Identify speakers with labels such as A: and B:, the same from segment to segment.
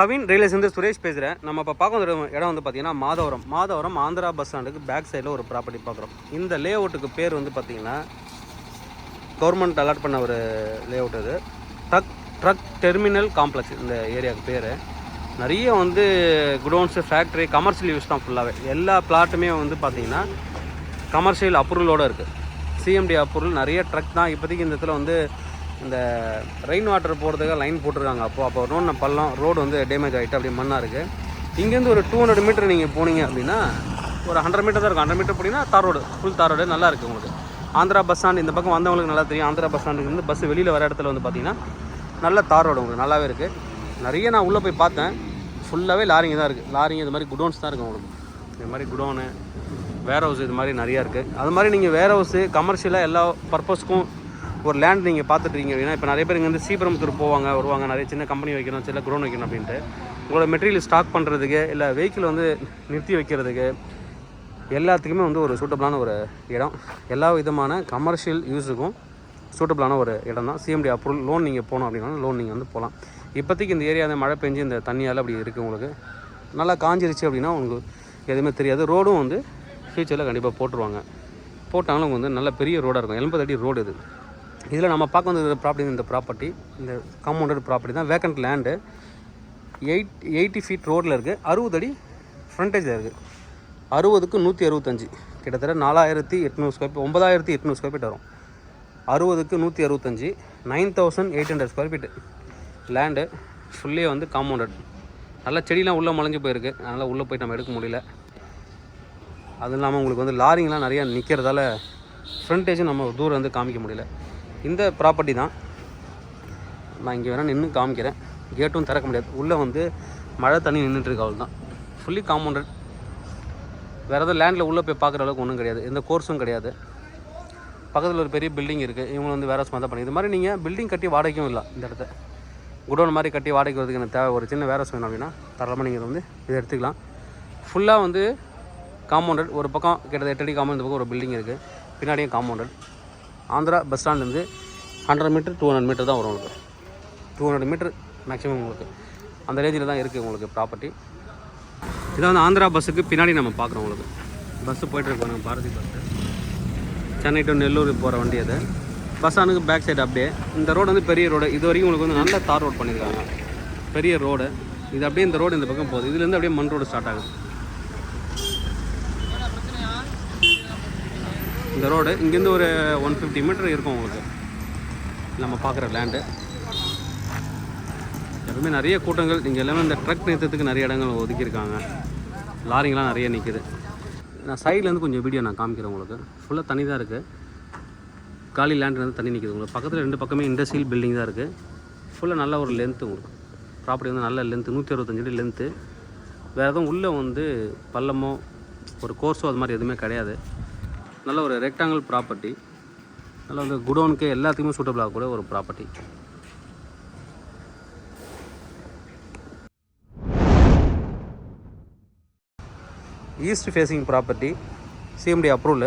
A: கவின் ரியலேஷன் சுரேஷ் பேசுகிறேன் நம்ம இப்போ பார்க்க வந்த இடம் வந்து பார்த்தீங்கன்னா மாதவரம். மாதவரம் ஆந்திரா பஸ் ஸ்டாண்டுக்கு பேக் சைடில் ஒரு ப்ராப்பர்ட்டி பார்க்குறோம் இந்த லே அவுட்டுக்கு பேர் வந்து பார்த்தீங்கன்னா கவர்மெண்ட் அலாட் பண்ண ஒரு லே அவுட் அது. ட்ரக் ட்ரக் டெர்மினல் காம்ப்ளெக்ஸ் இந்த ஏரியாவுக்கு பேர். நிறைய வந்து குடோன்ஸு ஃபேக்ட்ரி கமர்ஷியல் யூஸ் தான் ஃபுல்லாகவே எல்லா பிளாட்டுமே வந்து பார்த்தீங்கன்னா கமர்ஷியல் அப்ரூவலோடு இருக்குது சிஎம்டி அப்ரூவல் நிறைய ட்ரக் தான் இப்போதைக்கு இந்த இடத்துல வந்து இந்த ரெயின் வாட்டர் போகிறதுக்காக லைன் போட்டிருக்காங்க. அப்போ அப்போ ரோடு பள்ளம் ரோடு வந்து டேமேஜ் ஆகிட்டு அப்படியே மண்ணாக இருக்குது இங்கேருந்து ஒரு டூ ஹண்ட்ரட் மீட்டர் நீங்கள் போனீங்க அப்படின்னா ஒரு ஹண்ட்ரட் மீட்டர் தான் இருக்கும். ஹண்ட்ரட் மீட்டர் போனீங்கன்னா தார் ரோடு ஃபுல் தார் ரோடு நல்லா இருக்குது உங்களுக்கு. ஆந்திரா பஸ் ஸ்டாண்ட் இந்த பக்கம் வந்தவங்களுக்கு நல்லா தெரியும். ஆந்திரா பஸ் ஸ்டாண்டுக்கு வந்து பஸ் வெளியில் வர இடத்துல வந்து பார்த்தீங்கன்னா நல்ல தார் ரோடு உங்களுக்கு நல்லாவே இருக்குது நிறைய நான் உள்ளே போய் பார்த்தேன். ஃபுல்லாகவே லாரிங்க தான் இருக்குது லாரிங்க இது மாதிரி குடோன்ஸ் தான் இருக்குது உங்களுக்கு. இது மாதிரி குடோனு வேர் ஹவுஸ் இது மாதிரி நிறையா இருக்குது அது மாதிரி நீங்கள் வேர் ஹவுஸு கமர்ஷியலாக எல்லா பர்பஸ்க்கும் ஒரு லேண்ட் நீங்கள் பார்த்துட்ருக்கீங்க அப்படின்னா இப்போ நிறைய பேர் இங்கே வந்து சீபரம்பத்தூர் போவாங்க வருவாங்க நிறைய சின்ன கம்பெனி வைக்கணும் சின்ன குடோன் வைக்கணும் அப்படின்ட்டு. உங்களோட மெட்டீரியல் ஸ்டாக் பண்ணுறதுக்கு இல்லை வெஹிக்கிள் வந்து நிறுத்தி வைக்கிறதுக்கு எல்லாத்துக்குமே வந்து ஒரு சூட்டபிளான ஒரு இடம். எல்லா விதமான கமர்ஷியல் யூஸுக்கும் சூட்டபிளான ஒரு இடம் தான். சிஎம்டி அப்ரூவல் லோன் நீங்கள் போகணும் அப்படின்னா லோன் நீங்கள் வந்து போகலாம். இப்போதைக்கு இந்த ஏரியா மழை பெஞ்சு இந்த தண்ணியால் அப்படி இருக்குது உங்களுக்கு. நல்லா காஞ்சிருச்சு அப்படின்னா உங்களுக்கு எதுவுமே தெரியாது. ரோடும் வந்து ஃப்யூச்சரில் கண்டிப்பாக போட்டுருவாங்க. போட்டாலும் உங்களுக்கு வந்து நல்ல பெரிய ரோடாக இருக்கும். எண்பது அடி ரோடு இது. இதில் நம்ம பார்க்க வந்த ப்ராப்பர்ட்டி இந்த ப்ராப்பர்ட்டி இந்த காம்பவுண்டட் ப்ராப்பர்ட்டி தான். Vacant land eight eighty feet ரோட்டில் இருக்குது அறுபது அடி ஃப்ரண்டேஜில் இருக்குது அறுபதுக்கு நூற்றி அறுபத்தஞ்சு. கிட்டத்தட்ட நாலாயிரத்தி எட்நூறு ஸ்கொயர் ஃபீட் ஒன்பதாயிரத்தி எட்நூறு ஸ்கொயர் ஃபீட் வரும். அறுபதுக்கு நூற்றி அறுபத்தஞ்சு nine thousand eight hundred square feet land ஃபுல்லே வந்து காம்பவுண்டட் நல்ல செடியெலாம் உள்ளே முளைஞ்சு போயிருக்கு. அதனால் உள்ளே போய் நம்ம எடுக்க முடியல. அதுவும் இல்லாமல் உங்களுக்கு வந்து லாரிங்கெலாம் நிறையா நிற்கிறதால ஃப்ரண்டேஜும் நம்ம தூரம் வந்து காமிக்க முடியல. இந்த ப்ராப்பர்ட்டி தான். நான் இங்கே வேணால் நின்று காமிக்கிறேன். கேட்டும் திறக்க முடியாது. உள்ளே வந்து மழை தண்ணி நின்றுட்டுருக்கு அவ்வளோ தான் ஃபுல்லி காம்பவுண்டட் வேறு எதுவும் லேண்டில் உள்ளே போய் பார்க்குற அளவுக்கு ஒன்றும் கிடையாது. எந்த கோர்ஸும் கிடையாது. பக்கத்தில் ஒரு பெரிய பில்டிங் இருக்குது இவங்க வந்து வேறு சும்மா தான் பண்ணி இது மாதிரி நீங்கள் பில்டிங் கட்டி வாடகைக்கும் இல்லை இந்த இடத்த குடோன் மாதிரி கட்டி வாடகைக்கு வரதுக்கு எனக்கு தேவை. ஒரு சின்ன வேறு வேணும் அப்படின்னா தாராளமாக நீங்கள் வந்து இதை எடுத்துக்கலாம். ஃபுல்லாக வந்து காம்பவுண்டட் ஒரு பக்கம் கிட்டத்தட்ட எட்டடி அடி காம்பவுண்ட் பக்கம் ஒரு பில்டிங் இருக்குது பின்னாடியும் காம்பவுண்டட் ஆந்திரா பஸ் ஸ்டாண்ட்லேருந்து hundred metre two hundred metre தான் வரும் உங்களுக்கு. டூ ஹண்ட்ரட் மீட்டர் மேக்ஸிமம் உங்களுக்கு. அந்த ரேஞ்சில் தான் இருக்குது உங்களுக்கு ப்ராப்பர்ட்டி இதான் வந்து ஆந்திரா பஸ்ஸுக்கு பின்னாடி நம்ம பார்க்குறோம் உங்களுக்கு. பஸ்ஸு போயிட்டுருக்கோம் பாரதி பஸ்ஸு சென்னை டு நெல்லூர் போகிற வண்டி அது. பஸ் ஸ்டாண்டுக்கு பேக் சைடு அப்படியே. இந்த ரோடு வந்து பெரிய ரோடு இது வரைக்கும் உங்களுக்கு வந்து நல்ல தார் ரோடு பண்ணியிருக்காங்க. பெரிய ரோடு இது அப்படியே இந்த ரோடு இந்த பக்கம் போகுது. இதுலேருந்து அப்படியே மண் ரோடு ஸ்டார்ட் ஆகுது. இந்த ரோடு இங்கேருந்து ஒரு ஒன் ஃபிஃப்டி மீட்டர் இருக்கும் உங்களுக்கு. நம்ம பார்க்குற லேண்டு எப்பவுமே நிறைய கூட்டங்கள். இங்கே எல்லாமே இந்த ட்ரக் நிறுத்தத்துக்கு நிறைய இடங்கள் ஒதுக்கியிருக்காங்க. லாரிங்கெலாம் நிறைய நிற்கிது நான் சைட்லேருந்து கொஞ்சம் வீடியோ நான் காமிக்கிறேன் உங்களுக்கு. ஃபுல்லாக தண்ணி தான் இருக்குது காலி லேண்ட்லேருந்து தண்ணி நிற்கிது உங்களுக்கு பக்கத்தில் ரெண்டு பக்கமே இண்டஸ்ட்ரியல் பில்டிங் தான் இருக்குது ஃபுல்லாக நல்ல ஒரு லென்த்து உங்களுக்கு. ப்ராப்பர்ட்டி வந்து நல்ல லென்த்து நூற்றி அறுபத்தஞ்சு அடி லென்த்து வேறு எதுவும் உள்ளே வந்து பள்ளமோ ஒரு கோர்ஸோ அது மாதிரி எதுவுமே கிடையாது. நல்ல ஒரு ரெக்டாங்கிள் ப்ராப்பர்ட்டி நல்ல வந்து குடோனுக்கு எல்லாத்துக்குமே சூட்டபிள் ஆகக்கூடிய ஒரு property east facing property CMD approval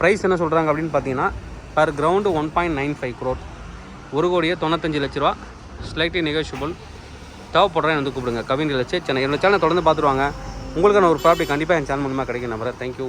A: price என்ன சொல்கிறாங்க அப்படின்னு பார்த்தீங்கன்னா per ground one point nine five crore ஒரு கோடியே தொண்ணூத்தஞ்சு லட்ச ரூபா. ஸ்லைட்லி நெகோஷியபிள் தேவைப்படுறேன் வந்து கூப்பிடுங்க. கவின் லட்சம் சென்னை. என்னோட சேனல் தொடர்ந்து பார்த்துருவாங்க உங்களுக்கான ஒரு ப்ராப்பர்ட்டி கண்டிப்பாக என் சேனல் மூலமாக கிடைக்கும் நம்புறேன் தேங்க்யூ